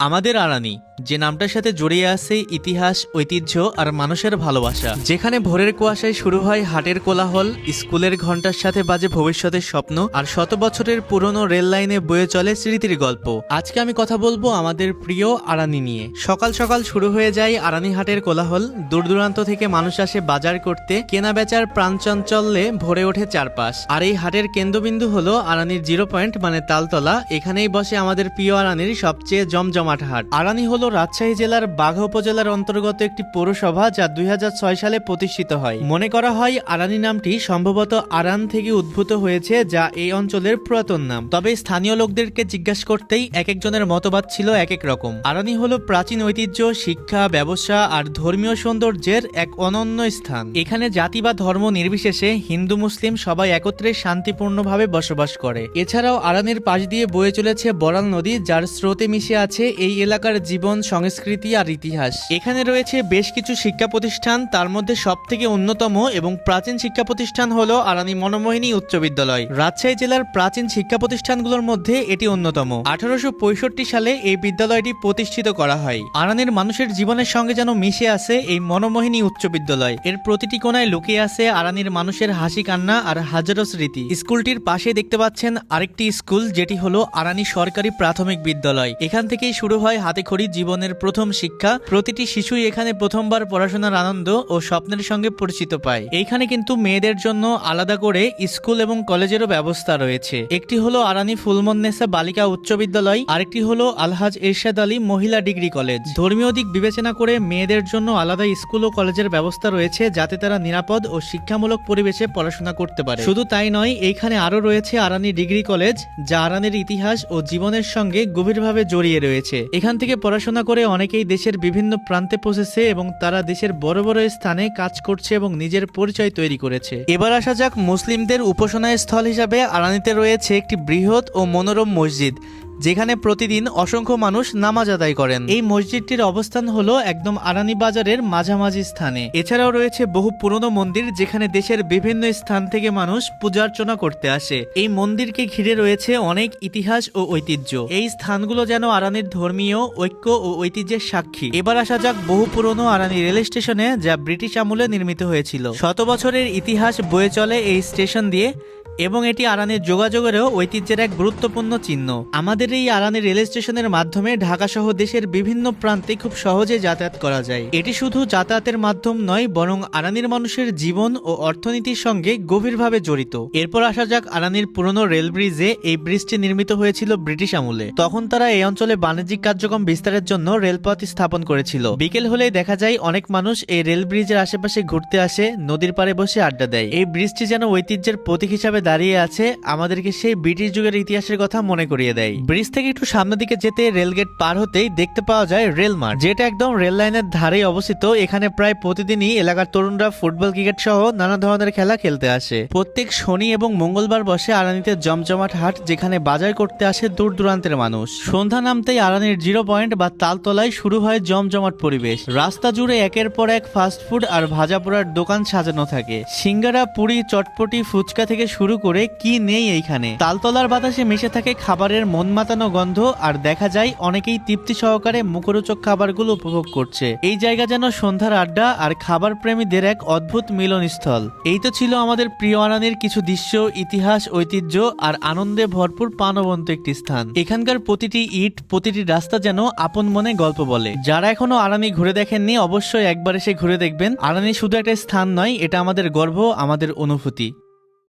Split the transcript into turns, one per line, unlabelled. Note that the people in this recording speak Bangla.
আমাদের আরানি যে নামটার সাথে জড়িয়ে আছে ইতিহাস, ঐতিহ্য আর মানুষের ভালোবাসা। যেখানে ভোরের কুয়াশায় শুরু হয় হাটের কোলাহল, স্কুলের ঘণ্টার সাথে বাজে ভবিষ্যতের স্বপ্ন, আর শত বছরের পুরনো রেল লাইনে বয়ে চলে স্মৃতির গল্প। আজকে আমি কথা বলব আমাদের প্রিয় আরানি নিয়ে। সকাল সকাল শুরু হয়ে যায় আরানি হাটের কোলাহল। দূর দূরান্ত থেকে মানুষ আসে বাজার করতে। কেনা বেচার প্রাণচঞ্চল্যে ভরে ওঠে চারপাশ। আর এই হাটের কেন্দ্রবিন্দু হলো আরানির জিরো পয়েন্ট মানে তালতলা। এখানেই বসে আমাদের প্রিয় আরানির সবচেয়ে জমজমাট হাট। আরানি হলো রাজশাহী জেলার বাঘা উপজেলার অন্তর্গত একটি পৌরসভা যা দুই হাজার ছয় সালে প্রতিষ্ঠিত হয়। মনে করা হয় আরানি নামটি সম্ভবত আরান থেকে উদ্ভূত হয়েছে, যা এই অঞ্চলের পুরাতন নাম। তবে স্থানীয় লোকদেরকে জিজ্ঞাসা করতেই এক একজনের মতবাদ ছিল এক এক রকম। আরানি হলো প্রাচীন ঐতিহ্য, শিক্ষা, ব্যবসা আর ধর্মীয় সৌন্দর্যের এক অনন্য স্থান। এখানে জাতি বা ধর্ম নির্বিশেষে হিন্দু, মুসলিম সবাই একত্রে শান্তিপূর্ণভাবে বসবাস করে। এছাড়াও আরানের পাশ দিয়ে বয়ে চলেছে বরাল নদী, যার স্রোতে মিশে আছে এই এলাকার জীবন সংস্কৃতি আর ইতিহাস। এখানে রয়েছে বেশ কিছু শিক্ষা প্রতিষ্ঠান তার মধ্যে সব থেকে অন্যতম এবং প্রাচীন শিক্ষা প্রতিষ্ঠান হলো আরানি মনোমোহিনী উচ্চ বিদ্যালয়। রাজশাহী জেলার প্রাচীন শিক্ষা প্রতিষ্ঠানগুলোর মধ্যে এটি অন্যতম। আঠারোশো সালে এই বিদ্যালয়টি প্রতিষ্ঠিত করা হয়। আরানের মানুষের জীবনের সঙ্গে যেন মিশে আছে এই মনোমোহিনী উচ্চ বিদ্যালয়। এর প্রতিটি কোনায় লুকিয়ে আছে আরানির মানুষের হাসি কান্না আর হাজারো স্মৃতি। স্কুলটির পাশে দেখতে পাচ্ছেন আরেকটি স্কুল, যেটি হলো আরানি সরকারি প্রাথমিক বিদ্যালয়। এখান থেকেই শুরু হয় হাতেখড়ি জীবনের প্রথম শিক্ষা। প্রতিটি শিশুই এখানে প্রথমবার পড়াশোনার আনন্দ ও স্বপ্নের সঙ্গে পরিচিত পায়। এইখানে কিন্তু মেয়েদের জন্য আলাদা করে স্কুল এবং কলেজেরও ব্যবস্থা রয়েছে। একটি হলো আরানি ফুলমন্নেসা বালিকা উচ্চ বিদ্যালয়, আরেকটি হলো আলহাজ এরশাদ আলী মহিলা ডিগ্রি কলেজ। ধর্মীয় দিক বিবেচনা করে মেয়েদের জন্য আলাদা স্কুল ও কলেজের ব্যবস্থা রয়েছে যাতে তারা নিরাপদ ও শিক্ষামূলক পরিবেশে পড়াশোনা করতে পারে। শুধু তাই নয়, এইখানে আরও রয়েছে আরানি ডিগ্রি কলেজ, যা আরানের ইতিহাস ও জীবনের সঙ্গে গভীরভাবে জড়িয়ে রয়েছে। এখান থেকে পড়াশোনা করে অনেকেই দেশের বিভিন্ন প্রান্তে পৌঁছেছে এবং তারা দেশের বড় বড় স্থানে কাজ করছে এবং নিজের পরিচয় তৈরি করেছে। এবার আসা যাক মুসলিমদের উপাসনায় স্থল হিসাবে আরানিতে রয়েছে একটি বৃহৎ ও মনোরম মসজিদ। যেখানে প্রতিদিন অসংখ্য মানুষ নামাজ আদায় করেন। এই মসজিদটির অবস্থান হলো একদম আরানি বাজারের মাঝামাঝি স্থানে। এছাড়াও রয়েছে বহু পুরনো মন্দির যেখানে দেশের বিভিন্ন স্থান থেকে মানুষ পূজার্চনা করতে আসে। এই মন্দিরকে ঘিরে রয়েছে অনেক ইতিহাস ও ঐতিহ্য। এই স্থানগুলো যেন আরানির ধর্মীয় ঐক্য ও ঐতিহ্যের সাক্ষী। এবার আসা যাক বহু পুরনো আরানি রেল স্টেশনে, যা ব্রিটিশ আমলে নির্মিত হয়েছিল। শত বছরের ইতিহাস বয়ে চলে এই স্টেশন দিয়ে এবং এটি আরানের যোগাযোগেরও ঐতিহ্যের এক গুরুত্বপূর্ণ চিহ্ন। আমাদের এই আরানি রেল স্টেশনের মাধ্যমে ঢাকা সহ দেশের বিভিন্ন প্রান্তে খুব সহজে যাতায়াত করা যায়। এটি শুধু যাতায়াতের মাধ্যম নয়, বরং আরানির মানুষের জীবন ও অর্থনীতির সঙ্গে গভীরভাবে জড়িত। এরপর আসা যাক আরানির পুরনো রেল ব্রিজে এই ব্রিজটি নির্মিত হয়েছিল ব্রিটিশ আমলে। তখন তারা এই অঞ্চলে বাণিজ্যিক কার্যক্রম বিস্তারের জন্য রেলপথ স্থাপন করেছিল। বিকেল হলেই দেখা যায়, অনেক মানুষ এই রেল ব্রিজের আশেপাশে ঘুরতে আসে, নদীর পাড়ে বসে আড্ডা দেয়। এই ব্রিজটি যেন ঐতিহ্যের প্রতীক হিসাবে দাঁড়িয়ে আছে, আমাদেরকে সেই ব্রিটিশ যুগের ইতিহাসের কথা মনে করিয়ে দেয়। ব্রিজ থেকে একটু সামনের দিকে যেতে রেলগেট পার হতেই দেখতে পাওয়া যায় রেল মাঠ, যেটা একদম রেল লাইনের ধারেই অবস্থিত। এখানে প্রায় প্রতিদিনই এলাকার তরুণরা ফুটবল, ক্রিকেট সহ নানা ধরনের খেলা খেলতে আসে। প্রত্যেক শনি এবং মঙ্গলবার বসে আরানিতে জমজমাট হাট, যেখানে বাজার করতে আসে দূর দূরান্তের মানুষ। সন্ধ্যা নামতেই আরানির জিরো পয়েন্ট বা তালতলায় শুরু হয় জমজমাট পরিবেশ। রাস্তা জুড়ে একের পর এক ফাস্টফুড আর ভাজা পোড়ার দোকান সাজানো থাকে। সিঙ্গারা, পুরি, চটপটি, ফুচকা থেকে শুরু করে কি নেই এইখানে। তালতলার বাতাসে মিশে থাকে খাবারের মন মাতানো গন্ধ আর দেখা যায় অনেকেই তৃপ্তি সহকারে মুখরোচক খাবারগুলো উপভোগ করছে। এই জায়গা যেন সন্ধ্যার আড্ডা আর খাবার প্রেমীদের এক অদ্ভুত মিলনস্থল। এই তো ছিল আমাদের প্রিয় আনানির কিছু দৃশ্য, ইতিহাস, ঐতিহ্য আর আনন্দে ভরপুর প্রাণবন্ত একটি স্থান। এখানকার প্রতিটি ইট, প্রতিটি রাস্তা যেন আপন মনে গল্প বলে। যারা এখনও আরানি ঘুরে দেখেননি, অবশ্যই একবার এসে ঘুরে দেখবেন। আরানি শুধু একটা স্থান নয়, এটা আমাদের গর্ব, আমাদের অনুভূতি।